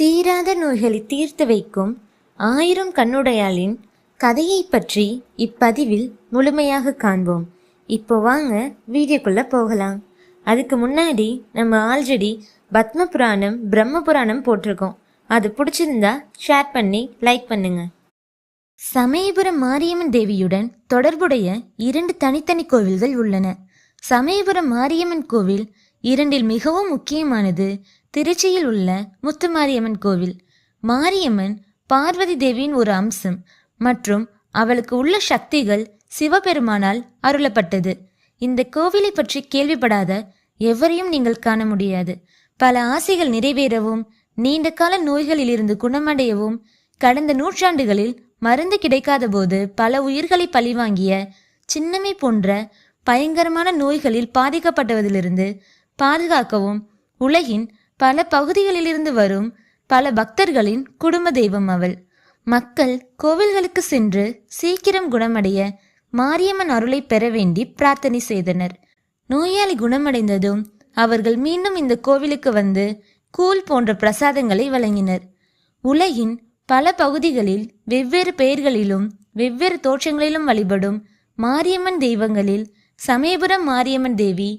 தீராத நோய்களை தீர்த்து வைக்கும் ஆயிரம் கண்ணுடையாளின் கதையை பற்றி இப்பதிவில் முழுமையாக காண்போம். இப்போ வாங்க வீடியோக்குள்ள போகலாம். அதுக்கு முன்னாடி நம்ம ஆல்ரெடி பத்ம புராணம் பிரம்ம புராணம் போட்டிருக்கோம். அது பிடிச்சிருந்தா ஷேர் பண்ணி லைக் பண்ணுங்க. சமயபுரம் மாரியம்மன் தேவியுடன் தொடர்புடைய இரண்டு தனித்தனி கோவில்கள் உள்ளன. சமயபுரம் மாரியம்மன் கோவில் இரண்டில் மிகவும் முக்கியமானது திருச்சியில் உள்ள முத்துமாரியம்மன் கோவில். மாரியம்மன் பார்வதி தேவியின் ஒரு அம்சம் மற்றும் அவளுக்கு உள்ள சக்திகள் சிவபெருமானால் அருளப்பட்டது. இந்த கோவிலை பற்றி கேள்விப்படாத எவரையும் நீங்கள் காண முடியாது. பல ஆசைகள் நிறைவேறவும் நீண்ட கால நோய்களிலிருந்து குணமடையவும் கடந்த நூற்றாண்டுகளில் மருந்து கிடைக்காத போது பல உயிர்களை பழிவாங்கிய சின்னமை போன்ற பயங்கரமான நோய்களில் பாதிக்கப்பட்டவதிலிருந்து பாதுகாக்கவும் உலகின் பல பகுதிகளிலிருந்து வரும் பல பக்தர்களின் குடும்ப தெய்வம் அவள். மக்கள் கோவில்களுக்கு சென்று சீக்கிரம் குணமடைய மாரியம்மன் அருளை பெற வேண்டி பிரார்த்தனை செய்தனர். நோயாளி குணமடைந்ததும் அவர்கள் மீண்டும் இந்த கோவிலுக்கு வந்து கூழ் போன்ற பிரசாதங்களை வழங்கினர். உலகின் பல பகுதிகளில் வெவ்வேறு பெயர்களிலும் வெவ்வேறு தோற்றங்களிலும் வழிபடும் மாரியம்மன் தெய்வங்களில் சமயபுரம் மாரியம்மன் தேவி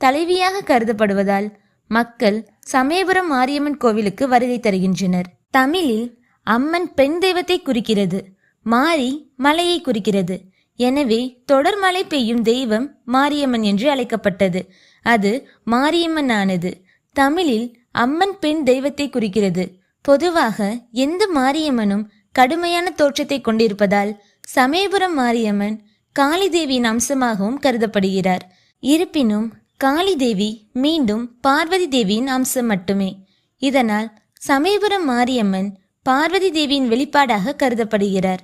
தலைவியாக கருதப்படுவதால் மக்கள் சமயபுரம் மாரியம்மன் கோவிலுக்கு வருகை தருகின்றனர். தமிழில் அம்மன் பெண் தெய்வத்தை குறிக்கிறது மாரி மலையை குறிக்கிறது. எனவே தொடர் மழை பெய்யும் தெய்வம் மாரியம்மன் என்று அழைக்கப்பட்டது. அது மாரியம்மன் ஆனது தமிழில் அம்மன் பெண் தெய்வத்தை குறிக்கிறது. பொதுவாக எந்த மாரியம்மனும் கடுமையான தோற்றத்தை கொண்டிருப்பதால் சமயபுரம் மாரியம்மன் காளி தேவியின் அம்சமாகவும் கருதப்படுகிறார். இருப்பினும் காளி தேவி மீண்டும் பார்வதி தேவியின் அம்சம் மட்டுமே. இதனால் சமயபுரம் மாரியம்மன் பார்வதி தேவியின் வெளிப்பாடாக கருதப்படுகிறார்.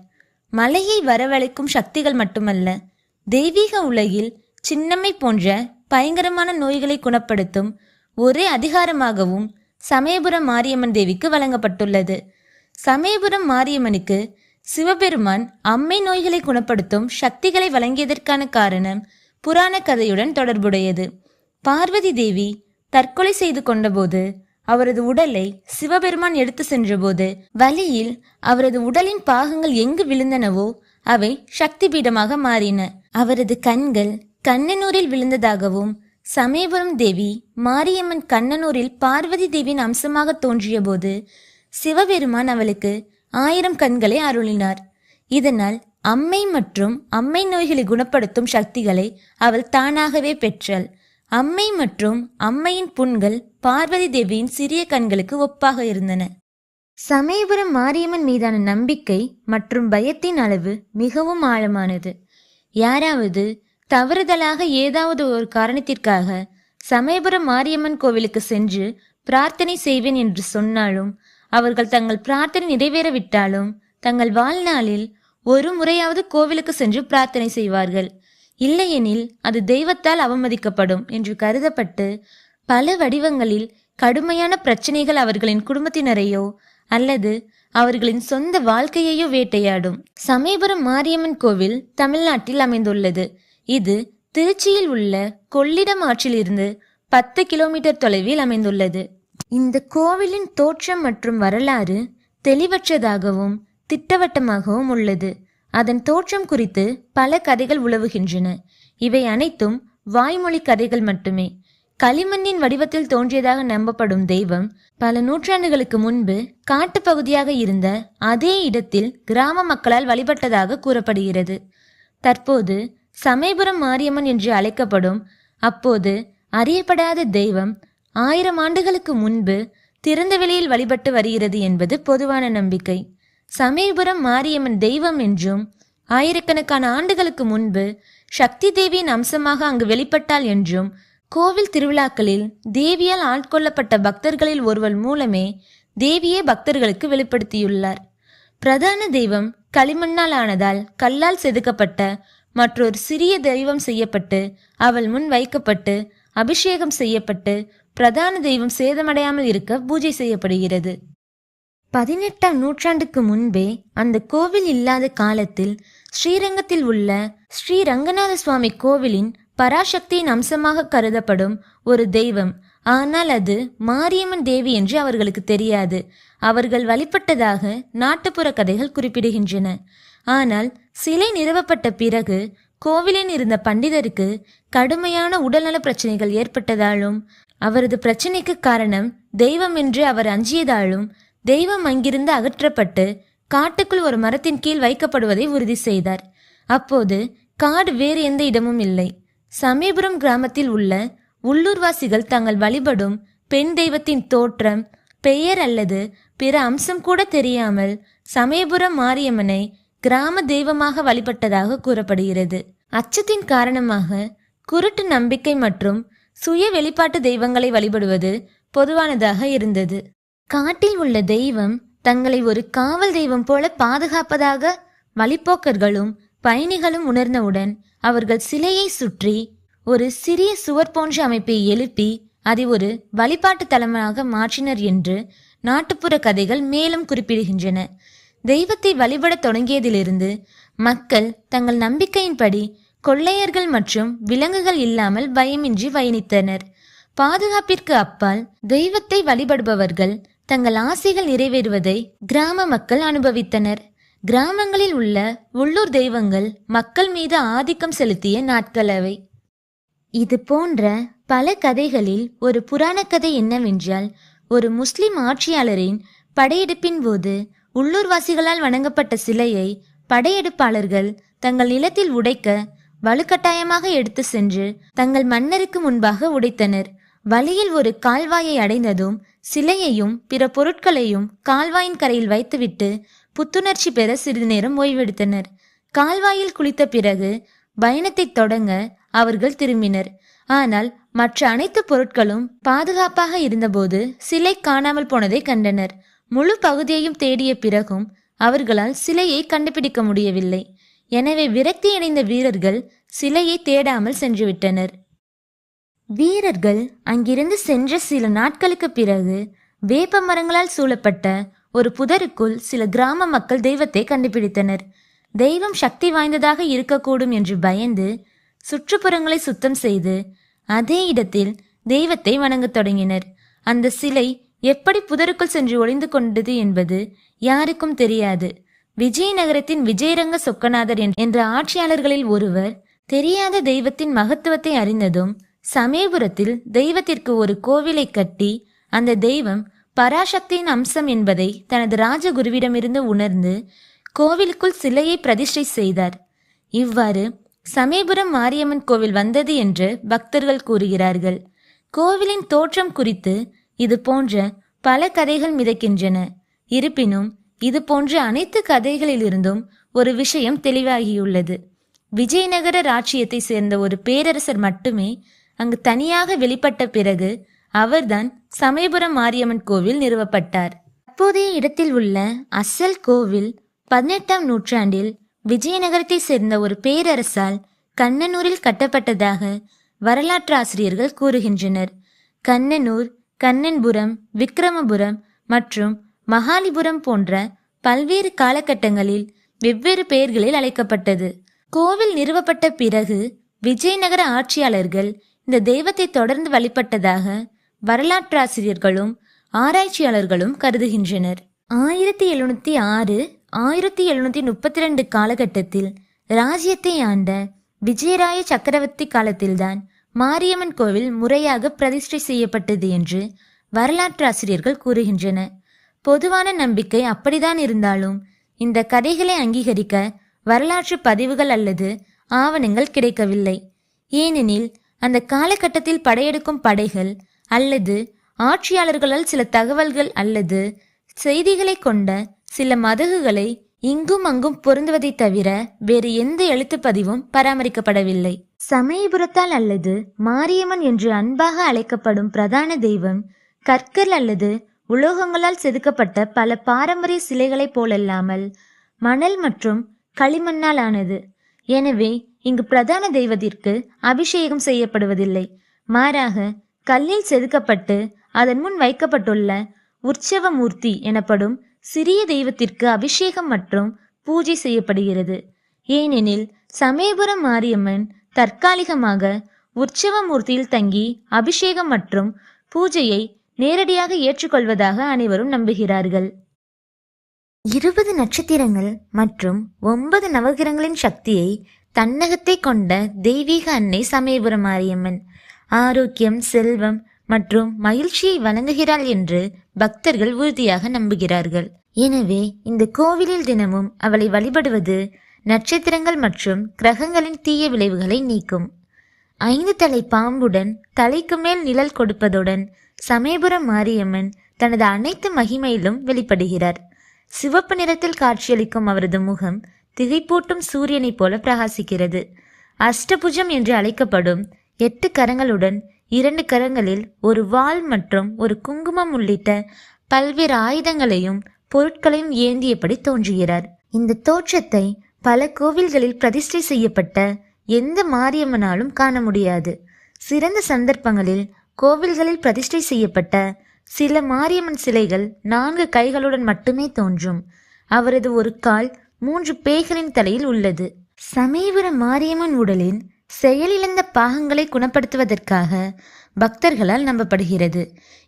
மலையை வரவழைக்கும் சக்திகள் மட்டுமல்ல தெய்வீக உலகில் சின்னம்மை போன்ற பயங்கரமான நோய்களை குணப்படுத்தும் ஒரே அதிகாரமாகவும் சமயபுரம் மாரியம்மன் தேவிக்கு வழங்கப்பட்டுள்ளது. சமயபுரம் மாரியம்மனுக்கு சிவபெருமான் அம்மை நோய்களை குணப்படுத்தும் சக்திகளை வழங்கியதற்கான காரணம் புராண கதையுடன் தொடர்புடையது. பார்வதி தேவி தற்கொலை செய்து கொண்டபோது அவரது உடலை சிவபெருமான் எடுத்து சென்றபோது வழியில் அவரது உடலின் பாகங்கள் எங்கு விழுந்தனவோ அவை சக்தி பீடமாக மாறின. அவரது கண்கள் கண்ணனூரில் விழுந்ததாகவும் சமயபுரம் தேவி மாரியம்மன் கண்ணனூரில் பார்வதி தேவியின் அம்சமாக தோன்றியபோது சிவபெருமான் அவளுக்கு ஆயிரம் கண்களை அருளினார். இதனால் அம்மை மற்றும் அம்மை நோய்களை குணப்படுத்தும் சக்திகளை அவள் தானாகவே பெற்றாள் அம்மை மற்றும் அம்மையின் புண்கள் பார்வதி தேவியின் சிறிய கண்களுக்கு ஒப்பாக இருந்தன. சமயபுரம் மாரியம்மன் மீதான நம்பிக்கை மற்றும் பயத்தின் அளவு மிகவும் ஆழமானது. யாராவது தவறுதலாக ஏதாவது ஒரு காரணத்திற்காக சமயபுரம் மாரியம்மன் கோவிலுக்கு சென்று பிரார்த்தனை செய்வேன் என்று சொன்னாலும் அவர்கள் தங்கள் பிரார்த்தனை நிறைவேறவிட்டாலும் தங்கள் வாழ்நாளில் ஒரு முறையாவது கோவிலுக்கு சென்று பிரார்த்தனை செய்வார்கள். இல்லையெனில் அது தெய்வத்தால் அவமதிக்கப்படும் என்று கருதப்பட்டு பல வடிவங்களில் கடுமையான பிரச்சனைகள் அவர்களின் குடும்பத்தினரையோ அல்லது அவர்களின் சொந்த வாழ்க்கையையோ வேட்டையாடும். சமயபுரம் மாரியம்மன் கோவில் தமிழ்நாட்டில் அமைந்துள்ளது. இது திருச்சியில் உள்ள கொள்ளிடம் ஆற்றிலிருந்து பத்து கிலோமீட்டர் தொலைவில் அமைந்துள்ளது. இந்த கோவிலின் தோற்றம் மற்றும் வரலாறு தெளிவற்றதாகவும் திட்டவட்டமாகவும் உள்ளது. அதன் தோற்றம் குறித்து பல கதைகள் உலவுகின்றன இவை அனைத்தும் வாய்மொழி கதைகள் மட்டுமே. களிமண்ணின் வடிவத்தில் தோன்றியதாக நம்பப்படும் தெய்வம் பல நூற்றாண்டுகளுக்கு முன்பு காட்டுப்பகுதியாக இருந்த அதே இடத்தில் கிராம மக்களால் வழிபட்டதாக கூறப்படுகிறது. தற்போது சமயபுரம் மாரியம்மன் என்று அழைக்கப்படும் அப்போது அறியப்படாத தெய்வம் ஆயிரம் ஆண்டுகளுக்கு முன்பு திறந்த வெளியில் வழிபட்டு வருகிறது என்பது பொதுவான நம்பிக்கை. சமயபுரம் மாரியம்மன் தெய்வம் என்றும் ஆயிரக்கணக்கான ஆண்டுகளுக்கு முன்பு சக்தி தேவியின் அம்சமாக அங்கு வெளிப்பட்டாள் என்றும் கோவில் திருவிழாக்களில் தேவியால் ஆட்கொள்ளப்பட்ட பக்தர்களில் ஒருவர் மூலமே தேவியே பக்தர்களுக்கு வெளிப்படுத்தியுள்ளார். பிரதான தெய்வம் களிமண்ணால் ஆனதால் கல்லால் செதுக்கப்பட்ட மற்றொரு சிறிய தெய்வம் செய்யப்பட்டு அவள் முன் வைக்கப்பட்டு அபிஷேகம் செய்யப்பட்டு பிரதான தெய்வம் சேதமடையாமல் இருக்க பூஜை செய்யப்படுகிறது. பதினெட்டாம் நூற்றாண்டுக்கு முன்பே அந்த கோவில் இல்லாத காலத்தில் ஸ்ரீரங்கத்தில் உள்ள ஸ்ரீ ரங்கநாத சுவாமி கோவிலின் பராசக்தியின் அம்சமாக கருதப்படும் ஒரு தெய்வம். ஆனால் அது மாரியம்மன் தேவி என்று அவர்களுக்கு தெரியாது. அவர்கள் வழிபட்டதாக நாட்டுப்புற கதைகள் குறிப்பிடுகின்றன. ஆனால் சிலை நிறுவப்பட்ட பிறகு கோவிலில் இருந்த பண்டிதருக்கு கடுமையான உடல்நல பிரச்சனைகள் ஏற்பட்டதாலும் அவரது பிரச்சனைக்கு காரணம் தெய்வம் என்று அவர் அஞ்சியதாலும் தெய்வம் அங்கிருந்து அகற்றப்பட்டு காட்டுக்குள் ஒரு மரத்தின் கீழ் வைக்கப்படுவதை உறுதி செய்தார். அப்போது காடு வேறு எந்த இடமும் இல்லை. சமீபுரம் கிராமத்தில் உள்ள உள்ளூர்வாசிகள் தங்கள் வழிபடும் பெண் தெய்வத்தின் தோற்றம் பெயர் அல்லது பிற அம்சம் கூட தெரியாமல் சமயபுரம் மாரியம்மனை கிராம தெய்வமாக வழிபட்டதாக கூறப்படுகிறது. அச்சத்தின் காரணமாக குருட்டு நம்பிக்கை மற்றும் சுய வெளிப்பாட்டு தெய்வங்களை வழிபடுவது பொதுவானதாக இருந்தது. காட்டில் உள்ள தெய்வம் தங்களை ஒரு காவல் தெய்வம் போல பாதுகாப்பதாக வழிப்போக்கர்களும் பயணிகளும் உணர்ந்தவுடன் அவர்கள் சிலையை சுற்றி ஒரு சிறிய சுவர் போன்ற அமைப்பை எழுப்பி அதை ஒரு வழிபாட்டு தலமாக மாற்றினர் என்று நாட்டுப்புற கதைகள் மேலும் குறிப்பிடுகின்றன. தெய்வத்தை வழிபடத் தொடங்கியதிலிருந்து மக்கள் தங்கள் நம்பிக்கையின்படி கொள்ளையர்கள் மற்றும் விலங்குகள் இல்லாமல் பயமின்றி பயணித்தனர். பாதுகாப்பிற்கு அப்பால் தெய்வத்தை வழிபடுபவர்கள் தங்கள் ஆசைகள் நிறைவேறுவதை கிராம மக்கள் அனுபவித்தனர். கிராமங்களில் உள்ள உள்ளூர் தெய்வங்கள் மக்கள் மீது ஆதிக்கம் செலுத்திய நாட்கள் அவை. இது போன்ற பல கதைகளில் ஒரு புராண கதை என்னவென்றால் ஒரு முஸ்லிம் ஆட்சியாளரின் படையெடுப்பின் போது உள்ளூர்வாசிகளால் வணங்கப்பட்ட சிலையை படையெடுப்பாளர்கள் தங்கள் நிலத்தில் உடைக்க வலுக்கட்டாயமாக எடுத்து சென்று தங்கள் மன்னருக்கு முன்பாக உடைத்தனர். வழியில் ஒரு கால்வாயை அடைந்ததும் சிலையையும் பிற பொருட்களையும் கால்வாயின் கரையில் வைத்துவிட்டு புத்துணர்ச்சி பெற சிறிது நேரம் ஓய்வெடுத்தனர். கால்வாயில் குளித்த பிறகு பயணத்தை தொடங்க அவர்கள் திரும்பினர். ஆனால் மற்ற அனைத்து பொருட்களும் பாதுகாப்பாக இருந்தபோது சிலை காணாமல் போனதை கண்டனர். முழு பகுதியையும் தேடிய பிறகும் அவர்களால் சிலையை கண்டுபிடிக்க முடியவில்லை. எனவே விரக்தியடைந்த வீரர்கள் சிலையை தேடாமல் சென்றுவிட்டனர். வீரர்கள் அங்கிருந்து சென்ற சில நாட்களுக்கு பிறகு வேப்ப மரங்களால் சூழப்பட்ட ஒரு புதருக்குள் சில கிராம மக்கள் தெய்வத்தை கண்டுபிடித்தனர். தெய்வம் சக்தி வாய்ந்ததாக இருக்கக்கூடும் என்று பயந்து சுற்றுப்புறங்களை சுத்தம் செய்து அதே இடத்தில் தெய்வத்தை வணங்கத் தொடங்கினர். அந்த சிலை எப்படி புதருக்குள் சென்று ஒளிந்து கொண்டது என்பது யாருக்கும் தெரியாது. விஜயநகரத்தின் விஜயரங்க சொக்கநாதர் என்ற ஆட்சியாளர்களில் ஒருவர் தெரியாத தெய்வத்தின் மகத்துவத்தை அறிந்ததும் சமயபுரத்தில் தெய்வத்திற்கு ஒரு கோவிலை கட்டி அந்த தெய்வம் பராசக்தியின் அம்சம் என்பதை தனது ராஜகுருவிடமிருந்து உணர்ந்து கோவிலுக்குள் சிலையை பிரதிஷ்டை செய்தார். இவ்வாறு சமயபுரம் மாரியம்மன் கோவில் வந்தது என்று பக்தர்கள் கூறுகிறார்கள். கோவிலின் தோற்றம் குறித்து இது போன்ற பல கதைகள் மிதக்கின்றன. இருப்பினும் இது போன்ற அனைத்து கதைகளிலிருந்தும் ஒரு விஷயம் தெளிவாகியுள்ளது. விஜயநகர ராச்சியத்தை சேர்ந்த ஒரு பேரரசர் மட்டுமே அங்கு தனியாக வெளிப்பட்ட பிறகு அவர்தான் சமயபுரம் மாரியம்மன் கோவில் நிறுவப்பட்டார். தற்போதைய இடத்தில் உள்ள அசல் கோவில் பதினெட்டாம் நூற்றாண்டில் விஜயநகரத்தை சேர்ந்த ஒரு பேரரசால் கண்ணனூரில் கட்டப்பட்டதாக வரலாற்று ஆசிரியர்கள் கூறுகின்றனர். கண்ணனூர் கண்ணன்புரம் விக்ரமபுரம் மற்றும் மகாலிபுரம் போன்ற பல்வேறு காலகட்டங்களில் வெவ்வேறு பெயர்களில் அழைக்கப்பட்டது. கோவில் நிறுவப்பட்ட பிறகு விஜயநகர ஆட்சியாளர்கள் இந்த தெய்வத்தை தொடர்ந்து வழிபட்டதாக வரலாற்றாசிரியர்களும் ஆராய்ச்சியாளர்களும் கருதுகின்றனர். ஆயிரத்தி எழுநூத்தி ஆறு ஆயிரத்தி எழுநூத்தி முப்பத்தி ரெண்டு காலகட்டத்தில் ராஜ்யத்தை ஆண்ட விஜயராய சக்கரவர்த்தி காலத்தில்தான் மாரியம்மன் கோவில் முறையாக பிரதிஷ்டை செய்யப்பட்டது என்று வரலாற்றாசிரியர்கள் கூறுகின்றன. பொதுவான நம்பிக்கை அப்படிதான் இருந்தாலும் இந்த கதைகளை அங்கீகரிக்க வரலாற்று பதிவுகள் அல்லது ஆவணங்கள் கிடைக்கவில்லை. ஏனெனில் அந்த காலகட்டத்தில் படையெடுக்கும் படைகள் அல்லது ஆட்சியாளர்களால் சில தகவல்கள் அல்லது செய்திகளை கொண்ட சில மதகுகளை இங்கும் அங்கும் பொருந்துவதை தவிர வேறு எந்த எழுத்துப்பதிவும் பராமரிக்கப்படவில்லை. சமயபுரத்தால் அல்லது மாரியம்மன் என்று அன்பாக அழைக்கப்படும் பிரதான தெய்வம் கற்கள் அல்லது உலோகங்களால் செதுக்கப்பட்ட பல பாரம்பரிய சிலைகளைப் போலல்லாமல் மணல் மற்றும் களிமண்ணால் ஆனது. எனவே இங்கு பிரதான தெய்வத்திற்கு அபிஷேகம் செய்யப்படுவதில்லை. மாறாக கல்லில் செதுக்கப்பட்டு அதன் முன் வைக்கப்பட்டுள்ள உற்சவ மூர்த்தி எனப்படும் சிறிய தெய்வத்திற்கு அபிஷேகம் மற்றும் பூஜை செய்யப்படுகிறது. ஏனெனில் சமயபுரம் மாரியம்மன் தற்காலிகமாக உற்சவ மூர்த்தியில் தங்கி அபிஷேகம் மற்றும் பூஜையை நேரடியாக ஏற்றுக்கொள்வதாக அனைவரும் நம்புகிறார்கள். இருபது நட்சத்திரங்கள் மற்றும் ஒன்பது நவகிரகங்களின் சக்தியை தன்னகத்தை கொண்ட தெய்வீக அன்னை சமயபுரம் மாரியம்மன். ஆரோக்கியம் செல்வம் மற்றும் மகிழ்ச்சியை வழங்குகிறாள் என்று பக்தர்கள் உறுதியாக நம்புகிறார்கள். எனவே இந்த கோவிலில் தினமும் அவளை வழிபடுவது நட்சத்திரங்கள் மற்றும் கிரகங்களின் தீய விளைவுகளை நீக்கும். ஐந்து தலை பாம்புடன் தலைக்கு மேல் நிழல் கொடுப்பதுடன் சமயபுரம் மாரியம்மன் தனது அனைத்து மகிமையிலும் வெளிப்படுகிறார். சிவப்பு நிறத்தில் காட்சியளிக்கும் அவரது முகம் திகைப்பூட்டும் சூரியனைப் போல பிரகாசிக்கிறது. அஷ்டபுஜம் என்று அழைக்கப்படும் எட்டு கரங்களுடன் இரண்டு கரங்களில் ஒரு வாள் மற்றும் ஒரு குங்குமம் உள்ளிட்ட பல்வேறு ஆயுதங்களையும் பொருட்களையும் ஏந்தியபடி தோன்றுகிறார். இந்த தோற்றத்தை பல கோவில்களில் பிரதிஷ்டை செய்யப்பட்ட எந்த மாரியம்மனாலும் காண முடியாது. சிறந்த சந்தர்ப்பங்களில் கோவில்களில் பிரதிஷ்டை செய்யப்பட்ட சில மாரியம்மன் சிலைகள் நான்கு கைகளுடன் மட்டுமே தோன்றும். அவரது ஒரு கால் மூன்று பேய்களின் தலையில் உள்ளது. சமயபுர மாரியம்மன் உடலின் செயலிழந்த பாகங்களை குணப்படுத்துவதற்காக பக்தர்களால் நம்பப்படுகிறது.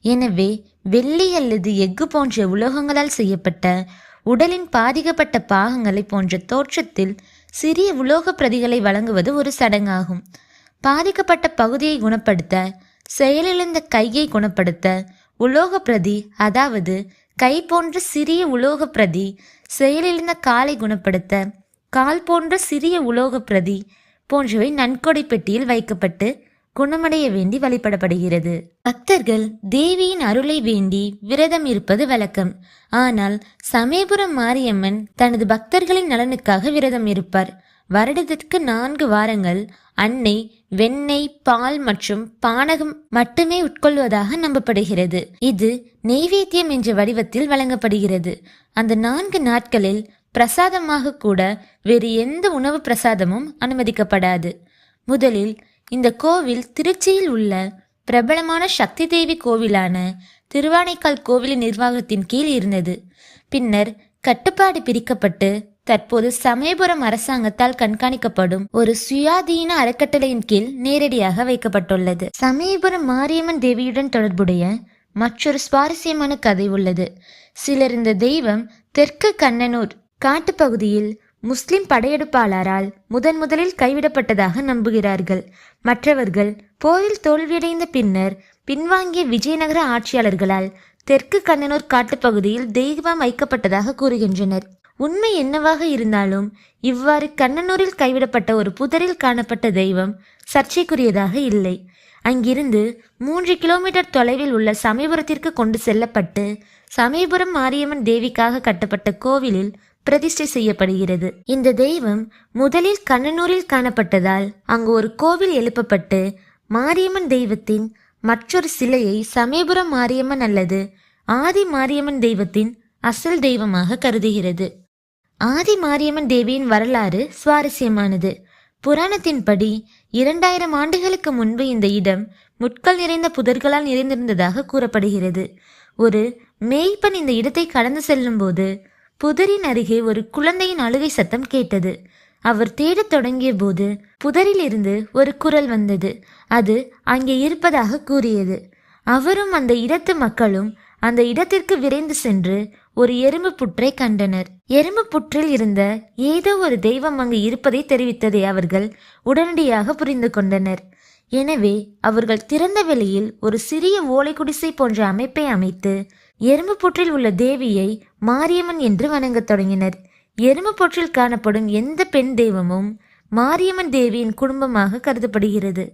எனவே வெள்ளி அல்லது எஃகு போன்ற உலோகங்களால் செய்யப்பட்ட உடலின் பாதிக்கப்பட்ட பாகங்களை போன்ற தோற்றத்தில் சிறிய உலோக பிரதிகளை வழங்குவது ஒரு சடங்காகும். பாதிக்கப்பட்ட பகுதியை குணப்படுத்த செயலிழந்த கையை குணப்படுத்த உலோக பிரதி அதாவது கை போன்ற சிறிய உலோக பிரதி செயலிழந்த காலை குணப்படுத்த கால் போன்ற சிறிய உலோக பிரதி போன்றவை நன்கொடை பெட்டியில் வைக்கப்பட்டு குணமடைய வேண்டி வழிபடப்படுகிறது. பக்தர்கள் தேவியின் அருளை வேண்டி விரதம் இருப்பது வழக்கம். ஆனால் சமயபுரம் மாரியம்மன் தனது பக்தர்களின் நலனுக்காக விரதம் இருப்பார். வருடத்திற்கு நான்கு வாரங்கள் அன்னை வெண்ணெய் பால் மற்றும் பானகம் மட்டுமே உட்கொள்வதாக நம்பப்படுகிறது. இது நெய்வேத்தியம் என்ற வடிவத்தில் வழங்கப்படுகிறது. அந்த நான்கு நாட்களில் பிரசாதமாக கூட வேறு எந்த உணவு பிரசாதமும் அனுமதிக்கப்படாது. முதலில் இந்த கோவில் திருச்சியில் உள்ள பிரபலமான சக்தி தேவி கோவிலான திருவானைக்கால் கோவிலின் நிர்வாகத்தின் கீழ் இருந்தது. பின்னர் கட்டுப்பாடு பிரிக்கப்பட்டு தற்போது சமயபுரம் அரசாங்கத்தால் கண்காணிக்கப்படும் ஒரு சுயாதீன அறக்கட்டளையின் கீழ் நேரடியாக வைக்கப்பட்டுள்ளது. சமயபுரம் மாரியம்மன் தேவியுடன் தொடர்புடைய மற்றொரு சுவாரஸ்யமான கதை உள்ளது. சிலர் இந்த தெய்வம் தெற்கு கண்ணனூர் காட்டுப்பகுதியில் முஸ்லிம் படையெடுப்பாளரால் முதன் முதலில் கைவிடப்பட்டதாக நம்புகிறார்கள். மற்றவர்கள் போரில் தோல்வியடைந்த பின்னர் பின்வாங்கிய விஜயநகர ஆட்சியாளர்களால் தெற்கு கண்ணனூர் காட்டுப்பகுதியில் தெய்வம் வைக்கப்பட்டதாக கூறுகின்றனர். உண்மை என்னவாக இருந்தாலும் இவ்வாறு கண்ணனூரில் கைவிடப்பட்ட ஒரு புதரில் காணப்பட்ட தெய்வம் சர்ச்சைக்குரியதாக இல்லை. அங்கிருந்து மூன்று கிலோமீட்டர் தொலைவில் உள்ள சமயபுரத்திற்கு கொண்டு செல்லப்பட்டு சமயபுரம் மாரியம்மன் தேவிக்காக கட்டப்பட்ட கோவிலில் பிரதிஷ்டை செய்யப்படுகிறது. இந்த தெய்வம் முதலில் கண்ணனூரில் காணப்பட்டதால் அங்கு ஒரு கோவில் எழுப்பப்பட்டு மாரியம்மன் தெய்வத்தின் மற்றொரு சிலையை சமயபுரம் மாரியம்மன் அல்லது ஆதி மாரியம்மன் தெய்வத்தின் அசல் தெய்வமாக கருதுகிறது. ஆதி மாரியம்மன் தேவியின் வரலாறு சுவாரஸ்யமானது. புராணத்தின்படி இரண்டாயிரம் ஆண்டுகளுக்கு முன்பு இந்த இடம் முட்கள் நிறைந்த புதர்களால் நிறைந்திருந்ததாக கூறப்படுகிறது. ஒரு மேய்ப்பன் இந்த இடத்தை கடந்து செல்லும்போது புதரின் அருகே ஒரு குழந்தையின் அழுகை சத்தம் கேட்டது. அவர் தேடத் தொடங்கிய போது புதரிலிருந்து ஒரு குரல் வந்தது. அது அங்கே இருப்பதாக கூறியது. அவரும் அந்த இடத்து மக்களும் அந்த இடத்திற்கு விரைந்து சென்று ஒரு எறும்பு புற்றை கண்டனர். எறும்பு புற்றில் இருந்த ஏதோ ஒரு தெய்வம் அங்கு இருப்பதை தெரிவித்ததை அவர்கள் உடனடியாக புரிந்து கொண்டனர். எனவே அவர்கள் திறந்த வெளியில் ஒரு சிறிய ஓலை குடிசை போன்ற அமைப்பை அமைத்து எறும்பு புற்றில் உள்ள தேவியை மாரியம்மன் என்று வணங்கத் தொடங்கினர். எறும்பு புற்றில் காணப்படும் எந்த பெண் தெய்வமும் மாரியம்மன் தேவியின் குடும்பமாக கருதப்படுகிறது.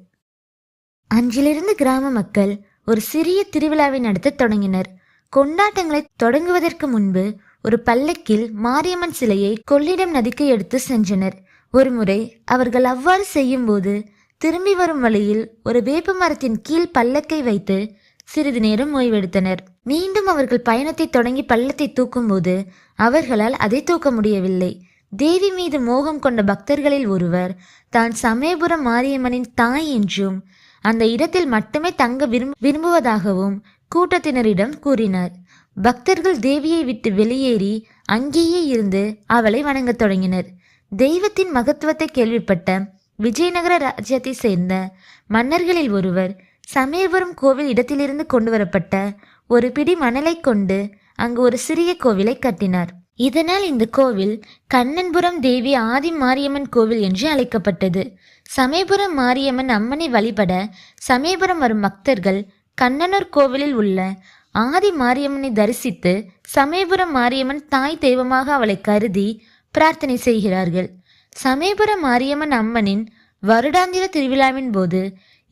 அன்றிலிருந்து கிராம மக்கள் ஒரு சிறிய திருவிழாவை நடத்த தொடங்கினர். கொண்டாட்டங்களை தொடங்குவதற்கு முன்பு ஒரு பல்லக்கில் மாரியம்மன் சிலையை கொள்ளிடம் நதிக்கு எடுத்து சென்றனர். ஒருமுறை அவர்கள் அவ்வாறு செய்யும்போது திரும்பி வரும் வழியில் ஒரு வேப்ப மரத்தின் கீழ் பல்லக்கை வைத்து சிறிது நேரம் ஓய்வெடுத்தனர். மீண்டும் அவர்கள் பயணத்தை தொடங்கி பள்ளத்தை தூக்கும்போது அவர்களால் அதை தூக்க முடியவில்லை. தேவி மீது மோகம் கொண்ட பக்தர்களில் ஒருவர் தான் சமயபுரம் மாரியம்மனின் தாய் என்றும் அந்த இடத்தில் மட்டுமே தங்க விரும்ப விரும்புவதாகவும் கூட்டத்தினரிடம் கூறினார். பக்தர்கள் தேவியை விட்டு வெளியேறி அங்கேயே இருந்து அவளை வணங்கத் தொடங்கினர். தெய்வத்தின் மகத்துவத்தை கேள்விப்பட்ட விஜயநகர ராஜ்யத்தை சேர்ந்த மன்னர்களில் ஒருவர் சமயபுரம் கோவில் இடத்திலிருந்து கொண்டு வரப்பட்ட ஒரு பிடி மணலை கொண்டு அங்கு ஒரு சிறிய கோவிலை கட்டினார். இதனால் இந்த கோவில் கண்ணன்புரம் தேவி ஆதி மாரியம்மன் கோவில் என்று அழைக்கப்பட்டது. சமயபுரம் மாரியம்மன் அம்மனை வழிபட சமயபுரம் வரும் பக்தர்கள் கண்ணனூர் கோவிலில் உள்ள ஆதி மாரியம்மனை தரிசித்து சமயபுரம் மாரியம்மன் தாய் தெய்வமாக அவளை கருதி பிரார்த்தனை செய்கிறார்கள். சமயபுரம் மாரியம்மன் அம்மனின் வருடாந்திர திருவிழாவின் போது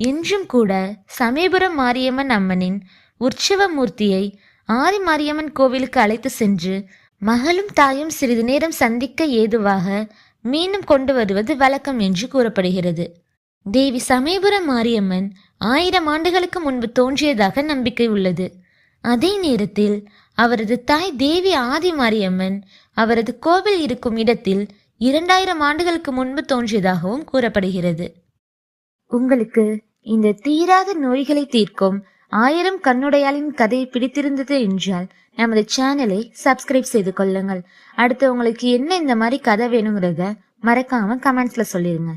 இன்றும் கூட சமயபுரம் மாரியம்மன் அம்மனின் உற்சவ மூர்த்தியை ஆதி மாரியம்மன் கோவிலுக்கு அழைத்து சென்று மகளும் தாயும் சிறிது நேரம் சந்திக்க ஏதுவாக மீண்டும் கொண்டு வருவது வழக்கம் என்று கூறப்படுகிறது. தேவி சமயபுரம் மாரியம்மன் ஆயிரம் ஆண்டுகளுக்கு முன்பு தோன்றியதாக நம்பிக்கை உள்ளது. அதே நேரத்தில் அவரது தாய் தேவி ஆதி மாரியம்மன் அவரது கோவில் இருக்கும் இடத்தில் இரண்டாயிரம் ஆண்டுகளுக்கு முன்பு தோன்றியதாகவும் கூறப்படுகிறது. உங்களுக்கு இந்த தீராத நோய்களை தீர்க்கும் ஆயிரம் கண்ணுடையாளின் கதை பிடித்திருந்தது என்றால் நமது சேனலை சப்ஸ்கிரைப் செய்து கொள்ளுங்கள். அடுத்து உங்களுக்கு என்ன இந்த மாதிரி கதை வேணுங்கிறத மறக்காம கமெண்ட்ஸ்ல சொல்லிருங்க.